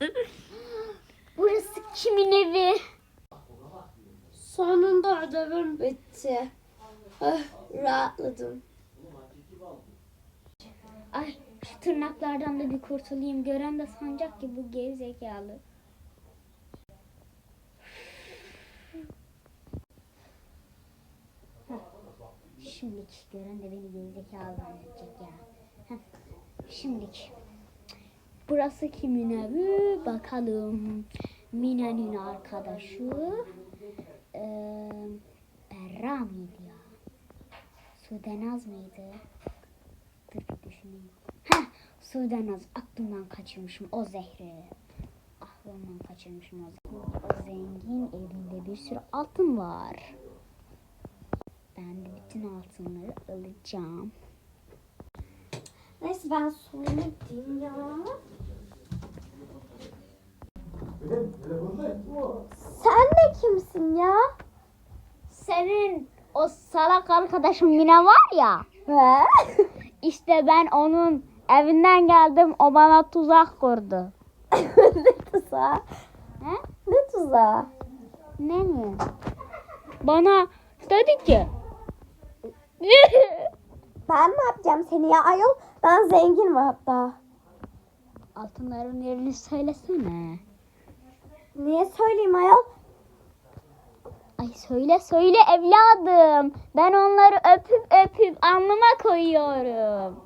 Burası kimin evi? Sonunda ödevim bitti. Ah, rahatladım. Ay şu tırnaklardan da bir kurtulayım. Gören de sanacak ki bu gerizekalı. Heh. Şimdilik gören de beni gerizekalı zannedecek ya. Heh. Şimdilik. Burası kimin evi? Bakalım. Mine'nin arkadaşı. Ee, Berra mıydı ya? Sudenaz mıydı? Dur bir düşüneyim. Heh, Sudenaz aklımdan kaçırmışım o zehri. Aklımdan kaçırmışım o zehri. O zengin elinde bir sürü altın var. Ben de bütün altınları alacağım. Neyse ben sonra gideyim ya. Sen de kimsin ya? Senin o salak arkadaşın Mine var ya. He? İşte ben onun evinden geldim. O bana tuzak kurdu. ne tuzağı? He? Ne tuzağı? Ne mi? Bana dedi ki. Ben ne yapacağım seni ya ayol? Ben zenginim hatta. Altınların yerini söylesene. Niye söyleyeyim ayol? Ay söyle söyle evladım. Ben onları öpüp öpüp alnıma koyuyorum.